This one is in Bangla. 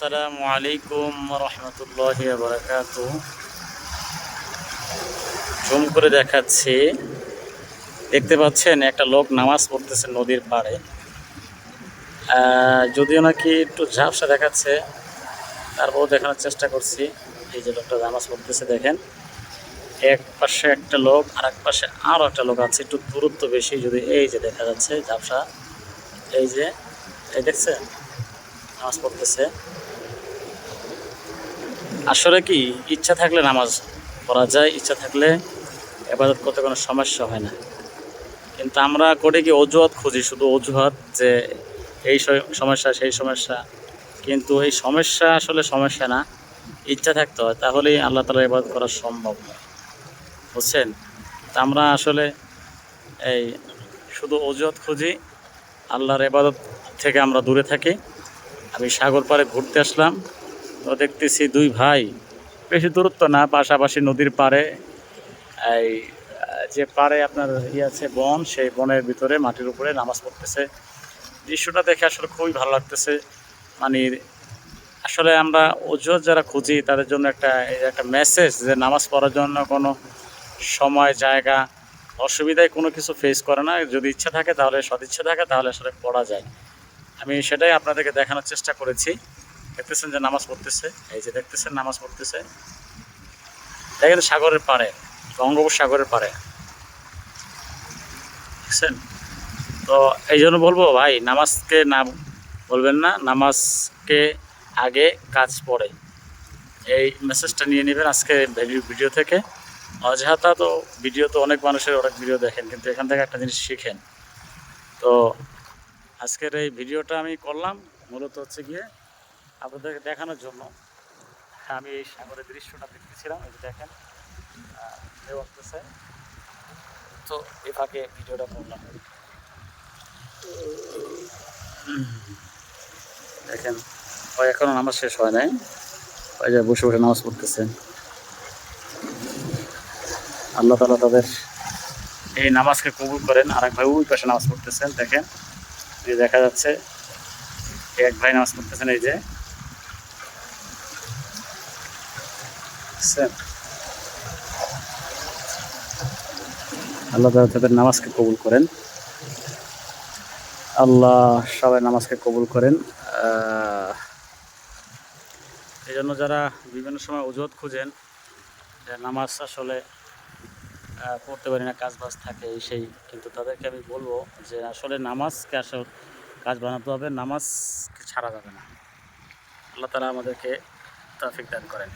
আসসালামু আলাইকুম রহমতুল্লাহ বারাকাত জুম করে দেখাচ্ছি। দেখতে পাচ্ছেন একটা লোক নামাজ পড়তেছে নদীর পাড়ে। যদিও নাকি একটু ঝাপসা দেখাচ্ছে, তারপরও দেখানোর চেষ্টা করছি। এই যে লোকটা নামাজ পড়তেছে, দেখেন। এক পাশে একটা লোক আর এক পাশে আরও একটা লোক আছে, একটু দূরত্ব বেশি, যদি এই যে দেখা যাচ্ছে, ঝাপসা। এই যে, এই দেখছেন? নামাজ পড়তেছে। আসলে কি, ইচ্ছা থাকলে নামাজ পড়া যায়, ইচ্ছা থাকলে এবাদত করতে কোনো সমস্যা হয় না। কিন্তু আমরা করে কি অজুহাত খুঁজি, শুধু অজুহাত যে এই সমস্যা, সেই সমস্যা। কিন্তু এই সমস্যা আসলে সমস্যা না, ইচ্ছা থাকতে হয়, তাহলেই আল্লাহ তালা ইবাদত করা সম্ভব নয় বুঝছেন? তা আমরা আসলে এই শুধু অজুহাত খুঁজি, আল্লাহর এবাদত থেকে আমরা দূরে থাকি। আমি সাগর পাড়ে ঘুরতে আসলাম। তো দেখতেছি দুই ভাই বেশি দূরত্ব না, পাশাপাশি নদীর পাড়ে। এই, যে পাড়ে আপনার ইয়ে আছে বন, সেই বনের ভিতরে মাটির উপরে নামাজ পড়তেছে। দৃশ্যটা দেখে আসলে খুবই ভালো লাগতেছে। মানে আসলে আমরা অজুহাত যারা খুঁজি, তাদের জন্য একটা একটা মেসেজ যে নামাজ পড়ার জন্য কোনো সময়, জায়গা, অসুবিধায় কোনো কিছু ফেস করে না। যদি ইচ্ছা থাকে তাহলে, সদিচ্ছা থাকে, তাহলে আসলে পড়া যায়। আমি সেটাই আপনাদেরকে দেখানোর চেষ্টা করেছি। দেখতেছেন যে নামাজ পড়তেছে। এই যে দেখতেছেন নামাজ পড়তেছে। দেখেন সাগরের পাড়ে, বঙ্গোপসাগরের পাড়ে। দেখছেন? তো এই জন্য বলব, ভাই, নামাজকে না বলবেন না, নামাজকে আগে কাজ পড়ে। এই মেসেজটা নিয়ে নেবেন আজকে ভিডিও থেকে। অজাহাতা তো ভিডিও তো অনেক মানুষের অনেক ভিডিও দেখেন, কিন্তু এখান থেকে একটা জিনিস শিখেন। তো আজকের এই ভিডিওটা আমি করলাম, মূলত হচ্ছে গিয়ে আপনাদেরকে দেখানোর জন্য। আমি এই সাগরের দৃশ্যটা দেখতেছিলাম, এই দেখেন ঢেউ তো এই ফাঁকে ভিডিওটা করলাম। দেখেন ওই এখনও নামাজ শেষ হয় নাই। ওই যে বসে বসে নামাজ পড়তেছে। আল্লাহ তালা তাদের এই নামাজকে কবুল করেন। আর এক ভাই ওই পাশে নামাজ পড়তেছেন দেখেন। যে দেখা যাচ্ছে, এক ভাই নামাজ পড়তেছেন এই যে? আল্লাহ তালা তাদের নামাজকে কবুল করেন। আল্লাহ সবাই নামাজকে কবুল করেন। এই জন্য যারা বিভিন্ন সময় অজুহাত খুঁজেন নামাজ আসলে পড়তে পারি না কাজ বাজ থাকে, এই সেই। কিন্তু তাদেরকে আমি বলব যে আসলে নামাজকে আসল কাজ বানাতে হবে নামাজ ছাড়া যাবে না। আল্লাহ তালা আমাদেরকে ট্রাফিক দান করেন।